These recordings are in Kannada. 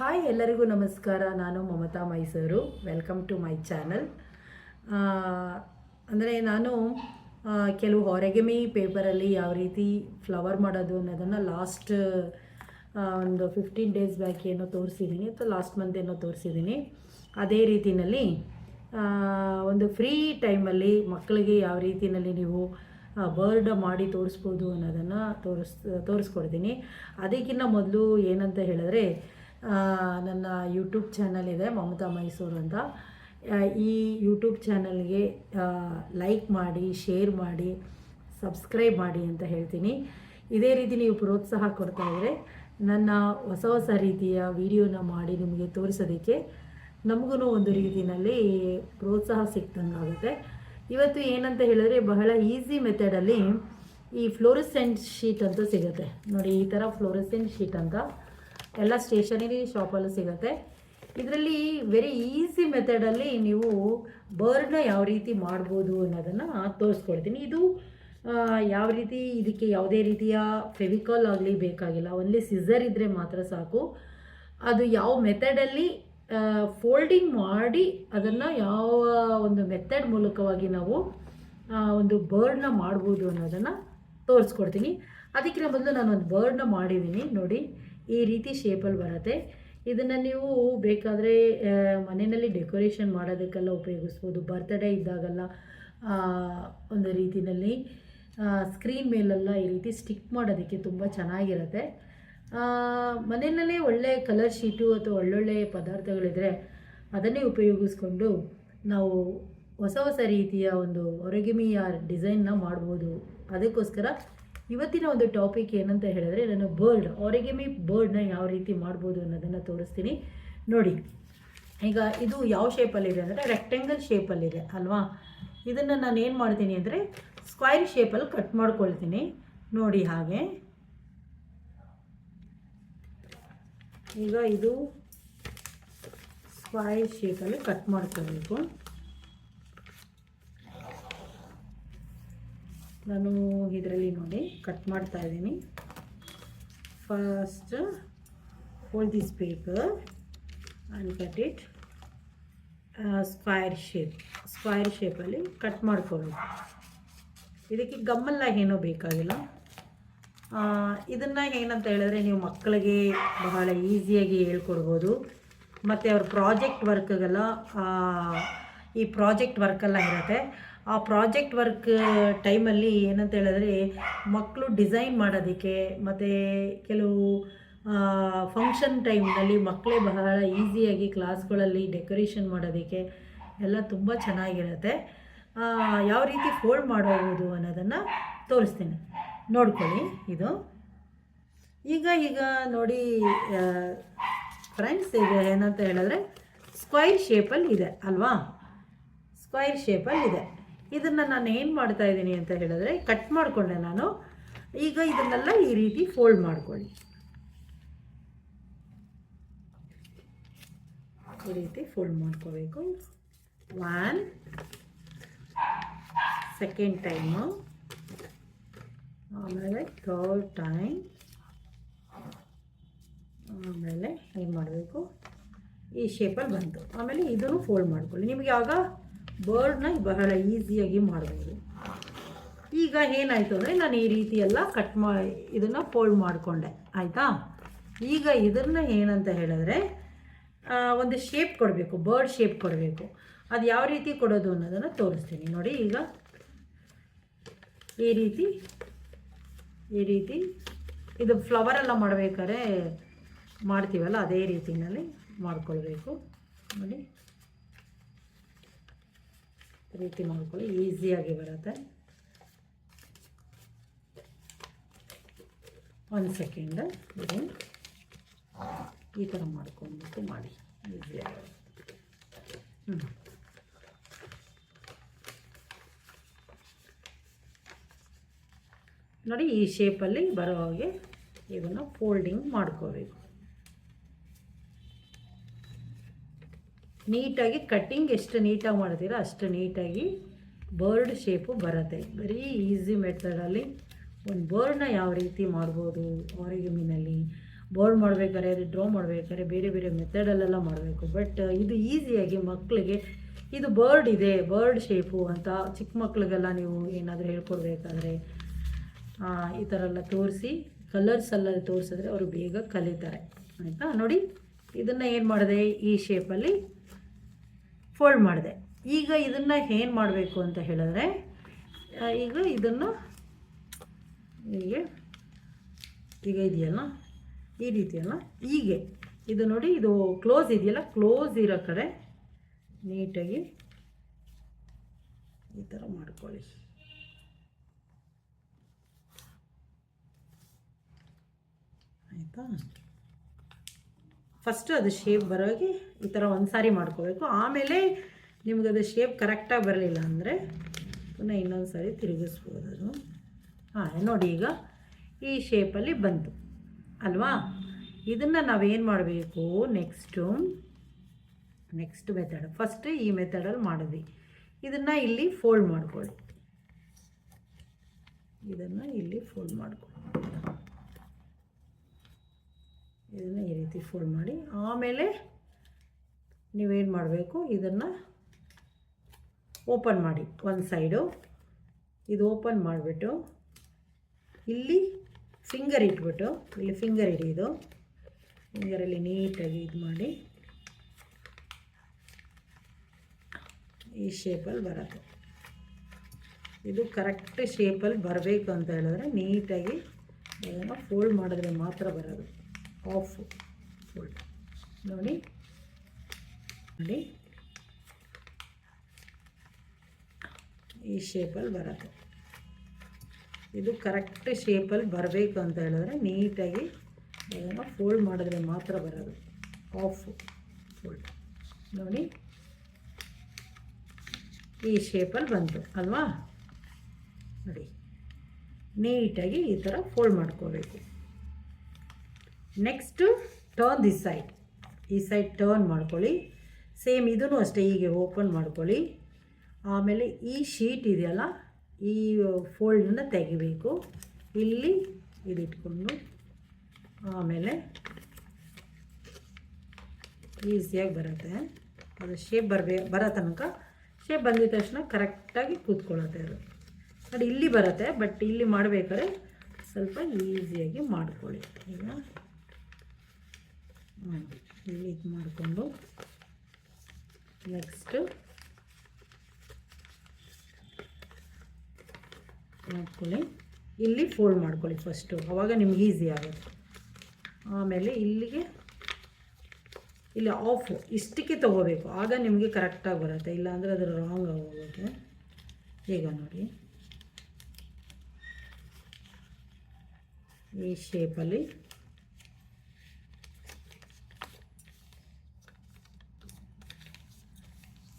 ಹಾಯ್ ಎಲ್ಲರಿಗೂ ನಮಸ್ಕಾರ. ನಾನು Mamata Mysuru. Welcome to my channel ಅಂದರೆ ನಾನು ಕೆಲವು ಹೊರಗೆಮಿ ಪೇಪರಲ್ಲಿ ಯಾವ ರೀತಿ ಫ್ಲವರ್ ಮಾಡೋದು ಅನ್ನೋದನ್ನು ಲಾಸ್ಟ್ ಒಂದು ಫಿಫ್ಟೀನ್ ಡೇಸ್ ಬ್ಯಾಕ್ ಏನೋ ತೋರಿಸಿದ್ದೀನಿ ಅಥವಾ ಲಾಸ್ಟ್ ಮಂತ್ ಏನೋ ತೋರಿಸಿದ್ದೀನಿ ಅದೇ ರೀತಿಯಲ್ಲಿ ಒಂದು ಫ್ರೀ ಟೈಮಲ್ಲಿ ಮಕ್ಕಳಿಗೆ ಯಾವ ರೀತಿಯಲ್ಲಿ ನೀವು ಬರ್ಡ್ ಮಾಡಿ ತೋರಿಸ್ಬೋದು ಅನ್ನೋದನ್ನು ತೋರಿಸ್, ತೋರಿಸ್ಕೊಡ್ತೀನಿ. ಅದಕ್ಕಿಂತ ಮೊದಲು ಏನಂತ ಹೇಳಿದ್ರೆ ನನ್ನ ಯೂಟ್ಯೂಬ್ ಚಾನಲ್ ಇದೆ, ಮಮತಾ ಮೈಸೂರು ಅಂತ. ಈ ಯೂಟ್ಯೂಬ್ ಚಾನಲ್ಗೆ ಲೈಕ್ ಮಾಡಿ ಶೇರ್ ಮಾಡಿ ಸಬ್ಸ್ಕ್ರೈಬ್ ಮಾಡಿ ಅಂತ ಹೇಳ್ತೀನಿ. ಇದೇ ರೀತಿ ನೀವು ಪ್ರೋತ್ಸಾಹ ಕೊಡ್ತಾ ಇದ್ದರೆ ನನ್ನ ಹೊಸ ಹೊಸ ರೀತಿಯ ವಿಡಿಯೋನ ಮಾಡಿ ನಿಮಗೆ ತೋರಿಸೋದಕ್ಕೆ ನಮಗೂ ಒಂದು ರೀತಿಯಲ್ಲಿ ಪ್ರೋತ್ಸಾಹ ಸಿಕ್ತಂಗಾಗುತ್ತೆ ಇವತ್ತು ಏನಂತ ಹೇಳಿದ್ರೆ ಬಹಳ ಈಸಿ ಮೆಥಡಲ್ಲಿ ಈ ಫ್ಲೋರಿಸೆಂಟ್ ಶೀಟ್ ಅಂತ ಸಿಗುತ್ತೆ. ನೋಡಿ, ಈ ಥರ ಫ್ಲೋರಿಸೆಂಟ್ ಶೀಟ್ ಅಂತ. ಎಲ್ಲ ಸ್ಟೇಷನರಿ ಶಾಪಲ್ಲೂ ಸಿಗುತ್ತೆ. ಇದರಲ್ಲಿ ವೆರಿ ಈಸಿ ಮೆಥಡಲ್ಲಿ ನೀವು ಬರ್ಡ್ನ ಯಾವ ರೀತಿ ಮಾಡ್ಬೋದು ಅನ್ನೋದನ್ನು ತೋರಿಸ್ಕೊಡ್ತೀನಿ. ಇದು ಯಾವ ರೀತಿ ಇದಕ್ಕೆ ಯಾವುದೇ ರೀತಿಯ ಫೆವಿಕಾಲ್ ಆಗಲಿ ಬೇಕಾಗಿಲ್ಲ. ಓನ್ಲಿ ಸಿಸರ್ ಇದ್ದರೆ ಮಾತ್ರ ಸಾಕು. ಅದು ಯಾವ ಮೆಥಡಲ್ಲಿ ಫೋಲ್ಡಿಂಗ್ ಮಾಡಿ ಅದನ್ನು ಯಾವ ಒಂದು ಮೆಥಡ್ ಮೂಲಕವಾಗಿ ನಾವು ಒಂದು ಬರ್ಡ್ನ ಮಾಡ್ಬೋದು ಅನ್ನೋದನ್ನು ತೋರಿಸ್ಕೊಡ್ತೀನಿ. ಅದಕ್ಕಿಂತ ಮೊದಲು ನಾನು ಒಂದು ಬರ್ಡ್ನ ಮಾಡಿದ್ದೀನಿ. ನೋಡಿ. ಈ ರೀತಿ ಶೇಪಲ್ಲಿ ಬರುತ್ತೆ. ಇದನ್ನು ನೀವು ಬೇಕಾದರೆ ಮನೆಯಲ್ಲಿ ಡೆಕೋರೇಷನ್ ಮಾಡೋದಕ್ಕೆಲ್ಲ ಉಪಯೋಗಿಸ್ಬೋದು. ಬರ್ತ್ಡೇ ಇದ್ದಾಗೆಲ್ಲ ಒಂದು ರೀತಿಯಲ್ಲಿ ಸ್ಕ್ರೀನ್ ಮೇಲೆಲ್ಲ ಈ ರೀತಿ ಸ್ಟಿಕ್ ಮಾಡೋದಕ್ಕೆ ತುಂಬ ಚೆನ್ನಾಗಿರುತ್ತೆ. ಮನೆಯಲ್ಲೇ ಒಳ್ಳೆ ಕಲರ್ ಶೀಟು ಅಥವಾ ಒಳ್ಳೊಳ್ಳೆ ಪದಾರ್ಥಗಳಿದ್ರೆ ಅದನ್ನೇ ಉಪಯೋಗಿಸ್ಕೊಂಡು ನಾವು ಹೊಸ ಹೊಸ ರೀತಿಯ ಒಂದು ಹೊರಗಿಮಿಯ ಡಿಸೈನ್ನ ಮಾಡ್ಬೋದು. ಅದಕ್ಕೋಸ್ಕರ ಇವತ್ತಿನ ಒಂದು ಟಾಪಿಕ್ ಏನಂತ ಹೇಳಿದ್ರೆ ನಾನು ಬರ್ಡ್ ಅವರಿಗೆಮಿ ಬರ್ಡ್ನ ಯಾವ ರೀತಿ ಮಾಡ್ಬೋದು ಅನ್ನೋದನ್ನು ತೋರಿಸ್ತೀನಿ. ನೋಡಿ, ಈಗ ಇದು ಯಾವ ಶೇಪಲ್ಲಿದೆ ಅಂದರೆ ರೆಕ್ಟೆಂಗಲ್ ಶೇಪಲ್ಲಿದೆ ಅಲ್ವಾ? ಇದನ್ನು ನಾನು ಏನು ಮಾಡ್ತೀನಿ ಅಂದರೆ ಸ್ಕ್ವೈರ್ ಶೇಪಲ್ಲಿ ಕಟ್ ಮಾಡ್ಕೊಳ್ತೀನಿ. ನೋಡಿ ಹಾಗೆ. ಈಗ ಇದು ಸ್ಕ್ವೈರ್ ಶೇಪಲ್ಲಿ ಕಟ್ ಮಾಡ್ಕೋಬೇಕು ನಾನು ಇದರಲ್ಲಿ ನೋಡಿ ಕಟ್ ಮಾಡ್ತಾ ಇದ್ದೀನಿ. First fold this paper and cut it square shape square ಶೇಪಲ್ಲಿ ಕಟ್ ಮಾಡ್ಕೋಬೇಕು ಇದಕ್ಕೆ ಗಮ್ಮಲ್ಲ ಏನೂ ಬೇಕಾಗಿಲ್ಲ. ಇದನ್ನು ಏನಂತ ಹೇಳಿದ್ರೆ ನೀವು ಮಕ್ಕಳಿಗೆ ಬಹಳ ಈಸಿಯಾಗಿ ಹೇಳ್ಕೊಡ್ಬೋದು. ಮತ್ತು ಅವ್ರ ಪ್ರಾಜೆಕ್ಟ್ ವರ್ಕ್ಗೆಲ್ಲ ಈ ಪ್ರಾಜೆಕ್ಟ್ ವರ್ಕೆಲ್ಲ ಇರುತ್ತೆ. ಆ ಪ್ರಾಜೆಕ್ಟ್ ವರ್ಕ್ ಟೈಮಲ್ಲಿ ಏನಂತ ಹೇಳಿದ್ರೆ ಮಕ್ಕಳು ಡಿಸೈನ್ ಮಾಡೋದಕ್ಕೆ ಮತ್ತು ಕೆಲವು ಫಂಕ್ಷನ್ ಟೈಮ್ನಲ್ಲಿ ಮಕ್ಕಳೇ ಬಹಳ ಈಸಿಯಾಗಿ ಕ್ಲಾಸ್ಗಳಲ್ಲಿ ಡೆಕೋರೇಷನ್ ಮಾಡೋದಕ್ಕೆ ಎಲ್ಲ ತುಂಬ ಚೆನ್ನಾಗಿರುತ್ತೆ. ಯಾವ ರೀತಿ ಫೋಲ್ಡ್ ಮಾಡಬಹುದು ಅನ್ನೋದನ್ನು ತೋರಿಸ್ತೀನಿ. ನೋಡ್ಕೊಳ್ಳಿ ಇದು. ಈಗ ಈಗ ನೋಡಿ ಫ್ರೆಂಡ್ಸ್ ಈಗ ಏನಂತ ಹೇಳಿದ್ರೆ ಸ್ಕ್ವೈರ್ ಶೇಪಲ್ಲಿ ಇದೆ, ಅಲ್ವಾ? ಸ್ಕ್ವೈರ್ ಶೇಪಲ್ಲಿ ಇದೆ. ಇದನ್ನು ನಾನು ಏನು ಮಾಡ್ತಾ ಇದ್ದೀನಿ ಅಂತ ಹೇಳಿದ್ರೆ ಕಟ್ ಮಾಡಿಕೊಂಡೆ ನಾನು. ಈಗ ಇದನ್ನೆಲ್ಲ ಈ ರೀತಿ ಫೋಲ್ಡ್ ಮಾಡ್ಕೊಳ್ಳಿ. ಈ ರೀತಿ ಫೋಲ್ಡ್ ಮಾಡ್ಕೋಬೇಕು. ಒನ್ ಸೆಕೆಂಡ್ ಟೈಮು ಆಮೇಲೆ ಥರ್ಡ್ ಟೈಮ್ ಆಮೇಲೆ ಏನು ಮಾಡಬೇಕು? ಈ ಶೇಪಲ್ಲಿ ಬಂತು. ಆಮೇಲೆ ಇದನ್ನು ಫೋಲ್ಡ್ ಮಾಡ್ಕೊಳ್ಳಿ. ನಿಮಗೆ ಆಗ ಬರ್ಡ್ನ ಬಹಳ ಈಸಿಯಾಗಿ ಮಾಡ್ಬೋದು. ಈಗ ಏನಾಯಿತು ಅಂದರೆ ನಾನು ಈ ರೀತಿ ಎಲ್ಲ ಕಟ್ ಮಾ ಇದನ್ನು ಫೋಲ್ಡ್ ಮಾಡಿಕೊಂಡೆ. ಆಯಿತಾ? ಈಗ ಇದನ್ನ ಏನಂತ ಹೇಳಿದ್ರೆ ಒಂದು ಶೇಪ್ ಕೊಡಬೇಕು ಬರ್ಡ್ ಶೇಪ್ ಕೊಡಬೇಕು. ಅದು ಯಾವ ರೀತಿ ಕೊಡೋದು ಅನ್ನೋದನ್ನು ತೋರಿಸ್ತೀನಿ. ನೋಡಿ ಈಗ ಈ ರೀತಿ ಈ ರೀತಿ ಇದು ಫ್ಲವರ್ ಎಲ್ಲ ಮಾಡಬೇಕಾದ್ರೆ ಮಾಡ್ತೀವಲ್ಲ, ಅದೇ ರೀತಿಯಲ್ಲಿ ಮಾಡ್ಕೊಳ್ಬೇಕು. ನೋಡಿ. ರೀತಿ ಮಾಡ್ಕೊಳ್ಳಿ, ಈಸಿಯಾಗಿ ಬರುತ್ತೆ. ಒಂದು ಸೆಕೆಂಡ್ ಇದು ಈ ಥರ ಮಾಡ್ಕೊಂಡ್ಬಿಟ್ಟು ಮಾಡಿ, ಈಸಿಯಾಗಿ ಹ್ಞೂ ನೋಡಿ, ಈ ಶೇಪಲ್ಲಿ ಬರೋ ಹಾಗೆ ಇದನ್ನು ಫೋಲ್ಡಿಂಗ್ ಮಾಡ್ಕೋಬೇಕು. ನೀಟಾಗಿ ಕಟ್ಟಿಂಗ್ ಎಷ್ಟು ನೀಟಾಗಿ ಮಾಡ್ತೀರೋ ಅಷ್ಟು ನೀಟಾಗಿ ಬರ್ಡ್ ಶೇಪು ಬರುತ್ತೆ. ಬರೀ ಈಸಿ ಮೆಥಡಲ್ಲಿ ಒಂದು ಬರ್ಡ್ನ ಯಾವ ರೀತಿ ಮಾಡ್ಬೋದು ಹೊರಗಿಮಿನಲ್ಲಿ ಬೋರ್ಡ್ ಮಾಡಬೇಕಾದ್ರೆ ಡ್ರಾ ಮಾಡಬೇಕಾದ್ರೆ ಬೇರೆ ಬೇರೆ ಮೆಥಡಲ್ಲೆಲ್ಲ ಮಾಡಬೇಕು. ಬಟ್ ಇದು ಈಸಿಯಾಗಿ ಮಕ್ಕಳಿಗೆ ಇದು ಬರ್ಡ್ ಇದೆ ಬರ್ಡ್ ಶೇಪು ಅಂತ ಚಿಕ್ಕ ಮಕ್ಕಳಿಗೆಲ್ಲ ನೀವು ಏನಾದರೂ ಹೇಳ್ಕೊಡ್ಬೇಕಾದ್ರೆ ಈ ಥರ ಎಲ್ಲ ತೋರಿಸಿ ಕಲರ್ಸ್ ಎಲ್ಲ ತೋರಿಸಿದ್ರೆ ಅವರು ಬೇಗ ಕಲಿತಾರೆ. ಆಯಿತಾ? ನೋಡಿ, ಇದನ್ನು ಏನು ಮಾಡಿದೆ? ಈ ಶೇಪಲ್ಲಿ ಫೋಲ್ಡ್ ಮಾಡಿದೆ. ಈಗ ಇದನ್ನು ಏನು ಮಾಡಬೇಕು ಅಂತ ಹೇಳಿದ್ರೆ ಈಗ ಇದನ್ನು ಹೀಗೆ, ಈಗ ಇದೆಯಲ್ಲ, ಈ ರೀತಿಯಲ್ಲ, ಹೀಗೆ. ಇದು ನೋಡಿ, ಇದು ಕ್ಲೋಸ್ ಇದೆಯಲ್ಲ ಕ್ಲೋಸ್ ಇರೋ ಕಡೆ ನೀಟಾಗಿ ಈ ಥರ ಮಾಡ್ಕೊಳ್ಳಿ. ಆಯಿತಾ? ಫಸ್ಟು ಅದು ಶೇಪ್ ಬರೋಗಿ ಈ ಥರ ಒಂದು ಸಾರಿ ಮಾಡ್ಕೋಬೇಕು. ಆಮೇಲೆ ನಿಮ್ಗೆ ಅದು ಶೇಪ್ ಕರೆಕ್ಟಾಗಿ ಬರಲಿಲ್ಲ ಅಂದರೆ ಪುನಃ ಇನ್ನೊಂದು ಸಾರಿ ತಿರುಗಿಸ್ಬೋದು ಅದು. ಹಾಂ, ನೋಡಿ ಈಗ ಈ ಶೇಪಲ್ಲಿ ಬಂತು. ಅಲ್ವಾ? ಇದನ್ನು ನಾವೇನು ಮಾಡಬೇಕು? ನೆಕ್ಸ್ಟು ನೆಕ್ಸ್ಟ್ ಮೆಥಡ್ ಫಸ್ಟ್ ಈ ಮೆಥಡಲ್ಲಿ ಮಾಡಿದ್ವಿ. ಇದನ್ನು ಇಲ್ಲಿ ಫೋಲ್ಡ್ ಮಾಡ್ಕೊಳ್ಳಿ. ಇದನ್ನು ಇಲ್ಲಿ ಫೋಲ್ಡ್ ಮಾಡ್ಕೊಳ್ಳಿ ಇದನ್ನು ಈ ರೀತಿ ಫೋಲ್ಡ್ ಮಾಡಿ, ಆಮೇಲೆ ನೀವೇನು ಮಾಡಬೇಕು, ಇದನ್ನು ಓಪನ್ ಮಾಡಿ. ಒಂದು ಸೈಡು ಇದು ಓಪನ್ ಮಾಡಿಬಿಟ್ಟು, ಇಲ್ಲಿ ಫಿಂಗರ್ ಇಟ್ಬಿಟ್ಟು, ಇಲ್ಲಿ ಫಿಂಗರ್ ಹಿಡಿಯೋದು ಫಿಂಗರಲ್ಲಿ ನೀಟಾಗಿ ಇದು ಮಾಡಿ. ಈ ಶೇಪಲ್ಲಿ ಬರುತ್ತೆ. ಇದು ಕರೆಕ್ಟ್ ಶೇಪಲ್ಲಿ ಬರಬೇಕು ಅಂತ ಹೇಳಿದ್ರೆ ನೀಟಾಗಿ ಇದನ್ನು ಫೋಲ್ಡ್ ಮಾಡಿದ್ರೆ ಮಾತ್ರ ಬರೋದು. ಆಫ್ ಫೋಲ್ಡ್ ನೋಡಿ. ನೋಡಿ. ಈ ಶೇಪಲ್ಲಿ ಬರುತ್ತೆ. ಇದು ಕರೆಕ್ಟ್ ಶೇಪಲ್ಲಿ ಬರಬೇಕು ಅಂತ ಹೇಳಿದ್ರೆ ನೀಟಾಗಿ ಏನೋ ಫೋಲ್ಡ್ ಮಾಡಿದ್ರೆ ಮಾತ್ರ ಬರೋದು. ಆಫ್ ಫೋಲ್ಡ್ ನೋಡಿ. ಈ ಶೇಪಲ್ಲಿ ಬಂತು ಅಲ್ವಾ? ನೋಡಿ. ನೀಟಾಗಿ ಈ ಥರ ಫೋಲ್ಡ್ ಮಾಡ್ಕೋಬೇಕು. ನೆಕ್ಸ್ಟು ಟರ್ನ್ ದಿಸ್ ಸೈಡ್ ಈ ಸೈಡ್ ಟರ್ನ್ ಮಾಡ್ಕೊಳ್ಳಿ. ಸೇಮ್ ಇದೂ ಅಷ್ಟೇ ಹೀಗೆ ಓಪನ್ ಮಾಡ್ಕೊಳ್ಳಿ. ಆಮೇಲೆ ಈ ಶೀಟ್ ಇದೆಯಲ್ಲ, ಈ ಫೋಲ್ಡನ್ನು ತೆಗಿಬೇಕು. ಇಲ್ಲಿ ಇದಿಟ್ಕೊಂಡು, ಆಮೇಲೆ ಈಸಿಯಾಗಿ ಬರುತ್ತೆ. ಅದು ಶೇಪ್ ಬರಬೇ, ಬರೋ ತನಕ ಶೇಪ್ ಬಂದಿದ ತಕ್ಷಣ ಕರೆಕ್ಟಾಗಿ ಕೂತ್ಕೊಳ್ಳುತ್ತೆ ಅದು. ನೋಡಿ, ಇಲ್ಲಿ ಬರುತ್ತೆ ಬಟ್ ಇಲ್ಲಿ ಮಾಡಬೇಕಾದ್ರೆ ಸ್ವಲ್ಪ ಈಸಿಯಾಗಿ ಮಾಡ್ಕೊಳ್ಳಿ. ಈಗ. ಇಲ್ಲಿ ಇದು ಮಾಡಿಕೊಂಡು ನೆಕ್ಸ್ಟು ಮಾಡ್ಕೊಳ್ಳಿ. ಇಲ್ಲಿ ಫೋಲ್ಡ್ ಮಾಡ್ಕೊಳ್ಳಿ ಫಸ್ಟು ಅವಾಗ ನಿಮ್ಗೆ ಈಸಿ ಆಗುತ್ತೆ. ಆಮೇಲೆ ಇಲ್ಲಿಗೆ, ಇಲ್ಲಿ ಆಫ್ ಇಷ್ಟಕ್ಕೆ ತೊಗೋಬೇಕು. ಆಗ ನಿಮಗೆ ಕರೆಕ್ಟಾಗಿ ಬರುತ್ತೆ. ಇಲ್ಲಾಂದರೆ ಅದು ರಾಂಗ್ ಆಗೋಗುತ್ತೆ. ಈಗ ನೋಡಿ. ಈ ಶೇಪಲ್ಲಿ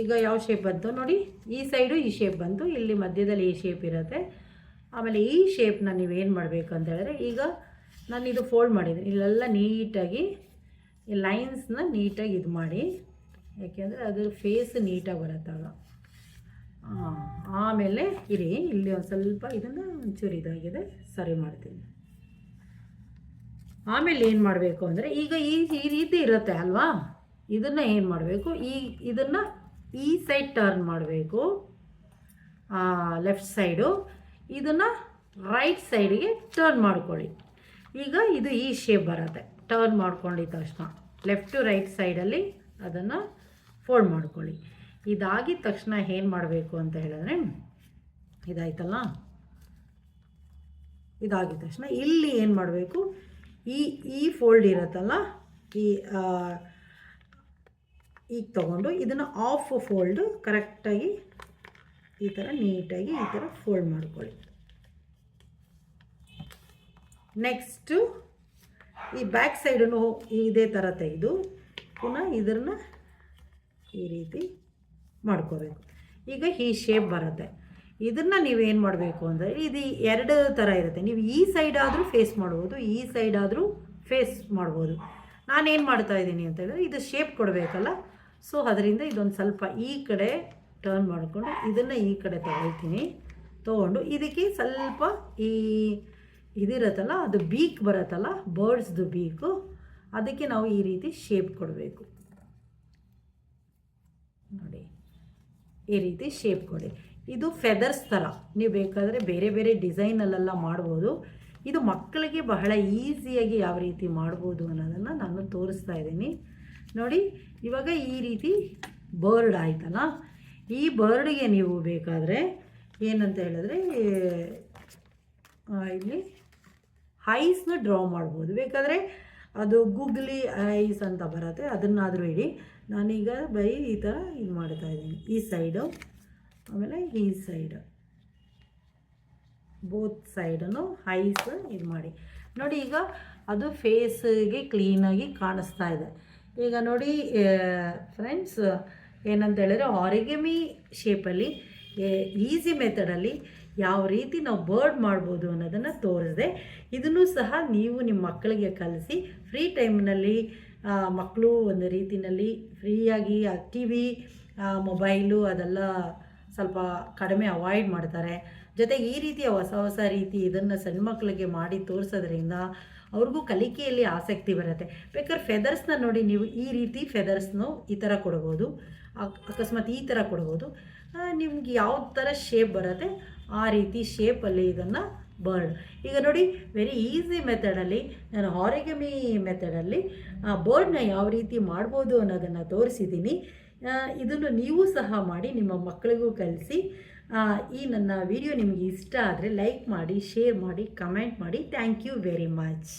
ಈಗ ಯಾವ ಶೇಪ್ ಬಂತು ನೋಡಿ, ಈ ಸೈಡು ಈ ಶೇಪ್ ಬಂತು, ಇಲ್ಲಿ ಮಧ್ಯದಲ್ಲಿ ಈ ಶೇಪ್ ಇರುತ್ತೆ. ಆಮೇಲೆ ಈ ಶೇಪ್ನ ನೀವೇನು ಮಾಡಬೇಕು ಅಂತ ಹೇಳಿದ್ರೆ, ಈಗ ನಾನು ಇದು ಫೋಲ್ಡ್ ಮಾಡಿದ್ದೀನಿ. ಇಲ್ಲೆಲ್ಲ ನೀಟಾಗಿ, ಈ ಲೈನ್ಸ್ನ ನೀಟಾಗಿ ಇದು ಮಾಡಿ. ಯಾಕೆಂದರೆ ಅದ್ರ ಫೇಸ್ ನೀಟಾಗಿ ಬರುತ್ತಾಗ ಆಮೇಲೆ ಇರಿ, ಇಲ್ಲಿ ಒಂದು ಸ್ವಲ್ಪ ಇದನ್ನು ಒಂಚೂರು ಇದಾಗಿದೆ, ಸರಿ ಮಾಡ್ತೀನಿ. ಆಮೇಲೆ ಏನು ಮಾಡಬೇಕು ಅಂದರೆ, ಈಗ ಈ ಈ ರೀತಿ ಇರುತ್ತೆ ಅಲ್ವಾ? ಇದನ್ನು ಏನು ಮಾಡಬೇಕು? ಈ, ಇದನ್ನು ಈ ಸೈಡ್ ಟರ್ನ್ ಮಾಡಬೇಕು. ಲೆಫ್ಟ್ ಸೈಡು ಇದನ್ನು ರೈಟ್ ಸೈಡಿಗೆ ಟರ್ನ್ ಮಾಡ್ಕೊಳ್ಳಿ. ಈಗ ಇದು ಈ ಶೇಪ್ ಬರುತ್ತೆ. ಟರ್ನ್ ಮಾಡ್ಕೊಂಡಿದ್ದ ತಕ್ಷಣ ಲೆಫ್ಟ್ ಟು ರೈಟ್ ಸೈಡಲ್ಲಿ ಅದನ್ನು ಫೋಲ್ಡ್ ಮಾಡ್ಕೊಳ್ಳಿ. ಇದಾಗಿದ ತಕ್ಷಣ ಏನು ಮಾಡಬೇಕು ಅಂತ ಹೇಳಿದ್ರೆ, ಇದಾಯ್ತಲ್ಲ? ಇದಾಗಿದ ತಕ್ಷಣ ಇಲ್ಲಿ ಏನು ಮಾಡಬೇಕು? ಈ ಈ ಫೋಲ್ಡ್ ಇರುತ್ತಲ್ಲ? ಈ ಈಗ ತಗೊಂಡು ಇದನ್ನು ಆಫ್ ಫೋಲ್ಡು ಕರೆಕ್ಟಾಗಿ ಈ ಥರ ನೀಟಾಗಿ ಈ ಥರ ಫೋಲ್ಡ್ ಮಾಡ್ಕೊಳ್ಳಿ. ನೆಕ್ಸ್ಟು ಈ ಬ್ಯಾಕ್ ಸೈಡನ್ನು ಇದೇ ಥರ ತೆಗೆದು ಪುನಃ ಇದನ್ನು ಈ ರೀತಿ ಮಾಡ್ಕೋಬೇಕು. ಈಗ ಈ ಶೇಪ್ ಬರುತ್ತೆ. ಇದನ್ನು ನೀವೇನು ಮಾಡಬೇಕು ಅಂದರೆ ಇದು ಎರಡು ಥರ ಇರುತ್ತೆ. ನೀವು ಈ ಸೈಡ್ ಆದರೂ ಫೇಸ್ ಮಾಡ್ಬೋದು, ಈ ಸೈಡ್ ಆದರೂ ಫೇಸ್ ಮಾಡ್ಬೋದು. ನಾನೇನು ಮಾಡ್ತಾ ಇದ್ದೀನಿ ಅಂತ ಹೇಳಿದ್ರೆ ಇದು ಶೇಪ್ ಕೊಡಬೇಕಲ್ಲ? ಸೊ ಅದರಿಂದ ಇದೊಂದು ಸ್ವಲ್ಪ ಈ ಕಡೆ ಟರ್ನ್ ಮಾಡಿಕೊಂಡು ಇದನ್ನು ಈ ಕಡೆ ತಗೊಳ್ತೀನಿ. ತೊಗೊಂಡು ಇದಕ್ಕೆ ಸ್ವಲ್ಪ ಈ ಇದಿರತ್ತಲ್ಲ, ಅದು ಬೀಕ್ ಬರುತ್ತಲ್ಲ ಬರ್ಡ್ಸ್ದು ಬೀಕು ಅದಕ್ಕೆ ನಾವು ಈ ರೀತಿ ಶೇಪ್ ಕೊಡಬೇಕು. ನೋಡಿ, ಈ ರೀತಿ ಶೇಪ್ ಕೊಡಿ. ಇದು ಫೆದರ್ಸ್ ಥರ. ನೀವು ಬೇಕಾದರೆ ಬೇರೆ ಬೇರೆ ಡಿಸೈನಲ್ಲೆಲ್ಲ ಮಾಡ್ಬೋದು. ಇದು ಮಕ್ಕಳಿಗೆ ಬಹಳ ಈಸಿಯಾಗಿ ಯಾವ ರೀತಿ ಮಾಡ್ಬೋದು ಅನ್ನೋದನ್ನು ನಾನು ತೋರಿಸ್ತಾ ಇದ್ದೀನಿ. ನೋಡಿ, ಇವಾಗ ಈ ರೀತಿ ಬರ್ಡ್ ಆಯ್ತಲ್ಲ? ಈ ಬರ್ಡ್ಗೆ ನೀವು ಬೇಕಾದರೆ ಏನಂತ ಹೇಳಿದ್ರೆ ಇಲ್ಲಿ ಐಸ್ನ ಡ್ರಾ ಮಾಡ್ಬೋದು. ಬೇಕಾದರೆ ಅದು ಗುಗ್ಲಿ ಐಸ್ ಅಂತ ಬರುತ್ತೆ, ಅದನ್ನಾದರೂ ಇಡಿ. ನಾನೀಗ ಬೈ ಈ ಥರ ಇದು ಮಾಡ್ತಾ ಇದ್ದೀನಿ. ಈ ಸೈಡು ಆಮೇಲೆ ಈ ಸೈಡು ಬೋತ್ ಸೈಡನ್ನು ಐಸ್ ಇದು ಮಾಡಿ. ನೋಡಿ, ಈಗ ಅದು ಫೇಸ್ಗೆ ಕ್ಲೀನಾಗಿ ಕಾಣಿಸ್ತಾ ಇದೆ. ಈಗ ನೋಡಿ ಫ್ರೆಂಡ್ಸ್ ಏನಂತ ಹೇಳಿದ್ರೆ ಆರಿಗೆಮಿ ಶೇಪಲ್ಲಿ ಈಸಿ ಮೆಥಡಲ್ಲಿ ಯಾವ ರೀತಿ ನಾವು ಬರ್ಡ್ ಮಾಡ್ಬೋದು ಅನ್ನೋದನ್ನು ತೋರಿಸಿದೆ. ಇದನ್ನು ಸಹ ನೀವು ನಿಮ್ಮ ಮಕ್ಕಳಿಗೆ ಕಲಿಸಿ ಫ್ರೀ ಟೈಮ್ನಲ್ಲಿ ಮಕ್ಕಳು ಒಂದು ರೀತಿಯಲ್ಲಿ ಫ್ರೀಯಾಗಿ ಟಿ ವಿ ಮೊಬೈಲು ಅದೆಲ್ಲ ಸ್ವಲ್ಪ ಕಡಿಮೆ ಅವಾಯ್ಡ್ ಮಾಡ್ತಾರೆ. ಜೊತೆಗೆ ಈ ರೀತಿಯ ಹೊಸ ಹೊಸ ರೀತಿ ಇದನ್ನು ಸಣ್ಣ ಮಕ್ಕಳಿಗೆ ಮಾಡಿ ತೋರಿಸೋದ್ರಿಂದ ಅವ್ರಿಗೂ ಕಲಿಕೆಯಲ್ಲಿ ಆಸಕ್ತಿ ಬರುತ್ತೆ. ಬೇಕಾದ್ರೆ ಫೆದರ್ಸ್ನ ನೋಡಿ ನೀವು ಈ ರೀತಿ ಫೆದರ್ಸ್ನು ಈ ಥರ ಕೊಡ್ಬೋದು. ಅಕ್- ಅಕಸ್ಮಾತ್ ಈ ಥರ ಕೊಡ್ಬೋದು. ನಿಮ್ಗೆ ಯಾವ ಥರ ಶೇಪ್ ಬರುತ್ತೆ ಆ ರೀತಿ ಶೇಪಲ್ಲಿ ಇದನ್ನು ಬರ್ಡ್ ಈಗ ನೋಡಿ ವೆರಿ ಈಸಿ ಮೆಥಡಲ್ಲಿ ನಾನು ಹಾರಿಗಮಿ ಮೆಥಡಲ್ಲಿ ಬರ್ಡ್ನ ಯಾವ ರೀತಿ ಮಾಡ್ಬೋದು ಅನ್ನೋದನ್ನು ತೋರಿಸಿದ್ದೀನಿ. ಇದನ್ನು ನೀವು ಸಹ ಮಾಡಿ ನಿಮ್ಮ ಮಕ್ಕಳಿಗೂ ಕಲಿಸಿ ಈ ನನ್ನ ವಿಡಿಯೋ ನಿಮಗೆ ಇಷ್ಟ ಆದರೆ ಲೈಕ್ ಮಾಡಿ ಶೇರ್ ಮಾಡಿ ಕಮೆಂಟ್ ಮಾಡಿ. Thank you very much